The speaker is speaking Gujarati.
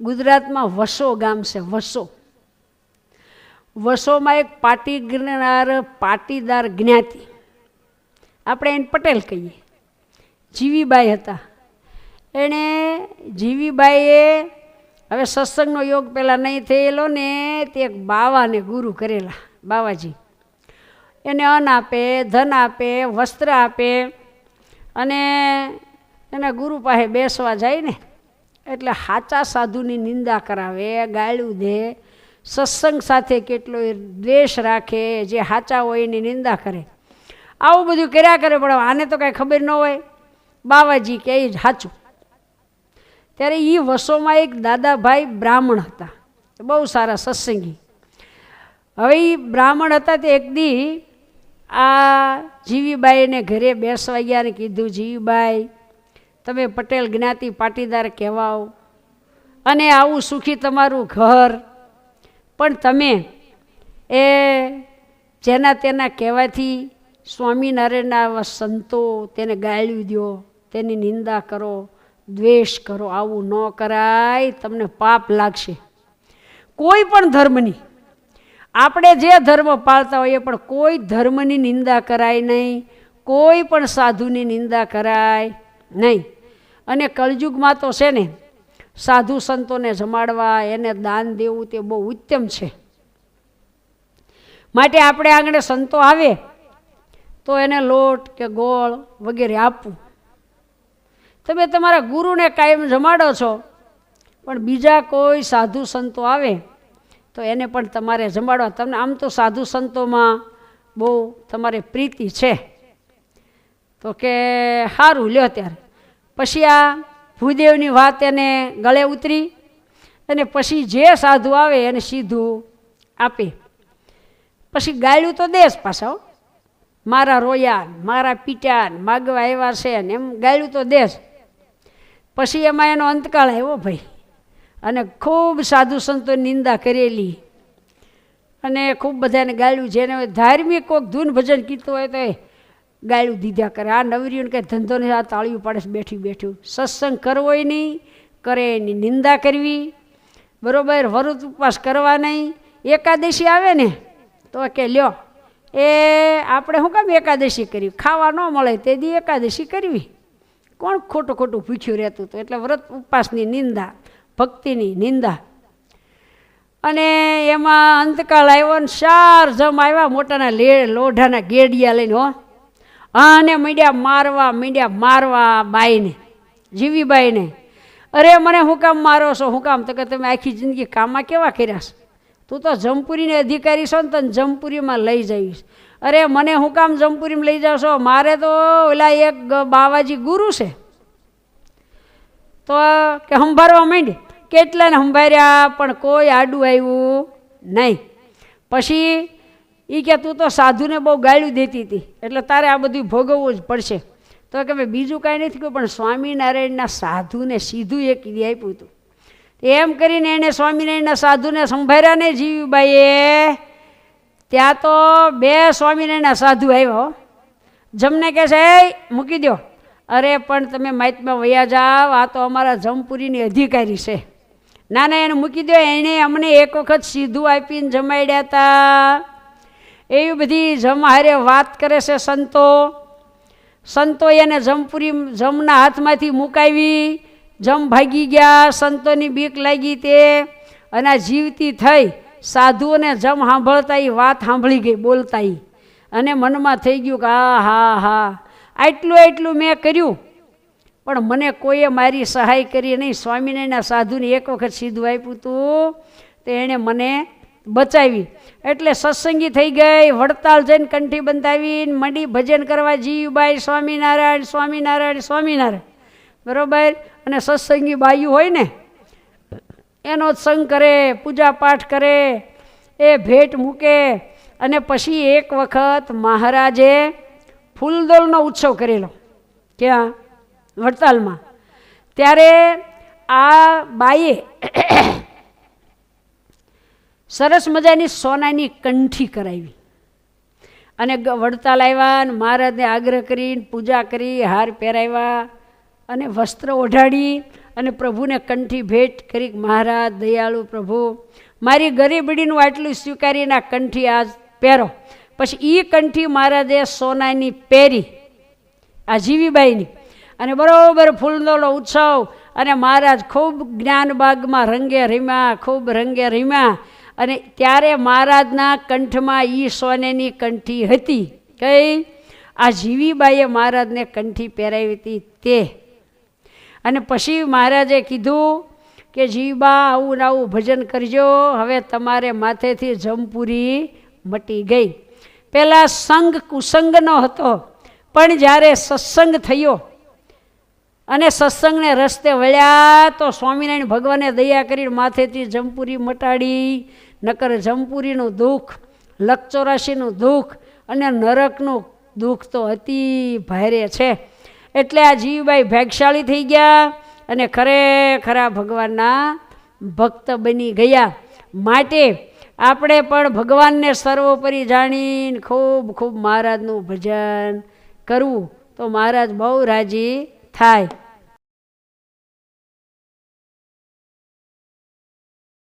ગુજરાતમાં વસો ગામ છે, વસો. વસોમાં એક પાટી ગિરનાર, પાટીદાર જ્ઞાતિ. આપણે એને પટેલ કહીએ. જીવીબાઈ હતા. એણે જીવીબાઈએ હવે સત્સંગનો યોગ પહેલાં નહીં થયેલો ને તે એક બાવાને ગુરુ કરેલા, બાવાજી. એને અન્ન આપે, ધન આપે, વસ્ત્ર આપે અને એના ગુરુ પાસે બેસવા જાય ને એટલે સાચા સાધુની નિંદા કરાવે ગાળું દે, સત્સંગ સાથે કેટલો દ્વેષ રાખે, જે સાચા હોય એની નિંદા કરે. આવું બધું કર્યા કરે, પણ આને તો કાંઈ ખબર ન હોય. બાવાજી કે એ જ સાચું. ત્યારે એ વસોમાં એક દાદાભાઈ બ્રાહ્મણ હતા. બહુ સારા સત્સંગી. હવે એ બ્રાહ્મણ હતા તે એક દી આ જીવીબાઈને ઘરે બેસવા ગયા ને કીધું, જીવીબાઈ તમે પટેલ જ્ઞાતિ પાટીદાર કહેવાઓ. અને આવું સુખી તમારું ઘર. પણ તમે એ જેના તેના કહેવાથી સ્વામિનારાયણના સંતો તેને ગાળ્યું દો, તેની નિંદા કરો, દ્વેષ કરો, આવું ન કરાય, તમને પાપ લાગશે. કોઈ પણ ધર્મની, આપણે જે ધર્મ પાળતા હોઈએ પણ કોઈ ધર્મની નિંદા કરાય નહીં, કોઈ પણ સાધુની નિંદા કરાય નહીં. અને કળયુગમાં તો છે ને, સાધુ સંતોને જમાડવા, એને દાન દેવું તે બહુ ઉત્તમ છે. માટે આપણે આંગણે સંતો આવે, તો એને લોટ કે ગોળ વગેરે આપવું. તમે તમારા ગુરુને કાયમ જમાડો છો, પણ બીજા કોઈ સાધુ સંતો આવે, તો એને પણ તમારે જમાડવા. તમને આમ તો સાધુ સંતોમાં બહુ તમારે પ્રીતિ છે. તો કે સારું લ્યો ત્યારે. પછી આ ભૂદેવની વાત એને ગળે ઉતરી અને પછી જે સાધુ આવે એને સીધું આપે. પછી ગાળ્યું તો દેશ પાછા. મારા રોયા મારા પીટ્યા માગવા આવ્યા છે ને એમ ગાળ્યું તો દેશ. પછી એમાં એનો અંતકાળ આવ્યો ભાઈ. અને ખૂબ સાધુ સંતો નિંદા કરેલી. અને ખૂબ બધાને ગાળ્યું. જેને ધાર્મિક કોઈક ધૂન ભજન કીધું હોય તો એ ગાળ્યું દીધા કરે. આ નવરીઓને કંઈ ધંધો નહીં, આ તાળીયું પાડે છે, બેઠી બેઠું. સત્સંગ કરવોય નહીં, કરે એની નિંદા કરવી. બરોબર વરુત ઉપવાસ કરવા નહીં. એકાદશી આવે ને, તો કે લ્યો, એ આપણે શું કામ એકાદશી કરી? ખાવા ન મળે તે દી એકાદશી કરવી. કોણ ખોટું ખોટું પૂછ્યું રહેતું હતું? એટલે વ્રત ઉપવાસની નિંદા, ભક્તિની નિંદા. અને એમાં અંતકાળ આવ્યો ને ચાર જમ આવ્યા મોટાના લે, લોઢાના ગેડિયા લઈને, હો. આને મીડિયા મારવા મીડિયા મારવા બાઈને જીવી બાઈને અરે, મને હું કામ મારો છો? હું કામ? તો કે તમે આખી જિંદગી કામમાં કેવા કર્યા છો? તું તો જમપુરીને અધિકારી છો ને તને જમપુરીમાં લઈ જઈશ. અરે, મને હું કામ જમપુરીમાં લઈ જાવ છો? મારે તો ઓલા એક બાવાજી ગુરુ છે. તો કે સંભાળવા માંડી. કેટલાને સંભાળ્યા પણ કોઈ આડું આવ્યું નહીં. પછી એ કે તું તો સાધુને બહુ ગાળ્યું દેતી હતી એટલે તારે આ બધું ભોગવવું જ પડશે. તો કે ભાઈ બીજું કાંઈ નથી કહ્યું પણ સ્વામિનારાયણના સાધુને સીધું એક કીધી આપ્યું હતું એમ કરીને એણે સ્વામિનારાયણના સાધુને સંભાળ્યા ને જીવીબાઈએ ત્યાં તો બે સ્વામિનારાયણના સાધુ આવ્યો જમને કહે છે "એય, મૂકી દો અરે પણ તમે માહિતમાં વયા જાઓ આ તો અમારા જમપુરીની અધિકારી છે. ના ના એને મૂકી દો એણે અમને એક વખત સીધું આપીને જમાડ્યા હતા એવી બધી જમ હારે વાત કરે છે સંતો. સંતો એને જમપુરી, જમના હાથમાંથી મુકાવી, જમ ભાગી ગયા, સંતોની બીક લાગી તે અને જીવતી થઈ. સાધુઓને જમ સાંભળતા એ વાત સાંભળી ગઈ, બોલતા એ અને મનમાં થઈ ગયું કે આ, હા હા, આટલું આટલું મેં કર્યું. પણ મને કોઈએ મારી સહાય કરી નહીં. સ્વામિનારાયણના સાધુને એક વખત સીધું આપ્યું હતું તો એણે મને બચાવી. એટલે સત્સંગી થઈ ગઈ, વડતાલ જઈને કંઠી બંધાવીને મંડી ભજન કરવા જીવબાઈ સ્વામિનારાયણ સ્વામિનારાયણ સ્વામિનારાયણ. બરોબર? અને સત્સંગી બાયું હોય ને, એનો જ સંગ કરે, પૂજા પાઠ કરે, એ ભેટ મૂકે, અને પછી એક વખત મહારાજે ફૂલદોલનો ઉત્સવ કરેલો, ક્યાં? વડતાલમાં. ત્યારે આ બાઈએ સરસ મજાની સોનાની કંઠી કરાવી. અને વડતાલ આવ્યા અને મહારાજને આગ્રહ કરીને પૂજા કરી, હાર પહેરાવ્યા અને વસ્ત્ર ઓઢાડી અને પ્રભુને કંઠી ભેટ કરી મહારાજ, દયાળુ પ્રભુ, મારી ગરીબડીનું આટલું સ્વીકારીને આ કંઠી આજ પહેરો. પછી એ કંઠી મહારાજે સોનાની પહેરી, આ જીવીબાઈની. અને બરાબર ફૂલદોનો ઉત્સવ અને મહારાજ ખૂબ જ્ઞાનબાગમાં રંગે રીમ્યા, ખૂબ રંગે રીમ્યા. અને ત્યારે મહારાજના કંઠમાં ઈ સોનેની કંઠી હતી. કઈ? આ જીવીબાઈએ મહારાજને કંઠી પહેરાવી હતી તે. અને પછી મહારાજે કીધું કે, જીવબા, આવું ને આવું ભજન કરજો. હવે તમારે માથેથી જમપુરી મટી ગઈ. પહેલાં સંગ કુસંગનો હતો, પણ જ્યારે સત્સંગ થયો અને સત્સંગને રસ્તે વળ્યા, તો સ્વામિનારાયણ ભગવાને દયા કરીને માથેથી જમપુરી મટાડી નકર જમપુરીનું દુઃખ લકચોરાશીનું દુઃખ અને નરકનું દુઃખ તો અતિ ભારે છે. એટલે આ જીવભાઈ ભાગશાળી થઈ ગયા અને ખરેખરા ભગવાનના ભક્ત બની ગયા. માટે આપણે પણ ભગવાનને સર્વોપરી જાણીને ખૂબ ખૂબ મહારાજનું ભજન કરવું તો મહારાજ બહુ રાજી થાય.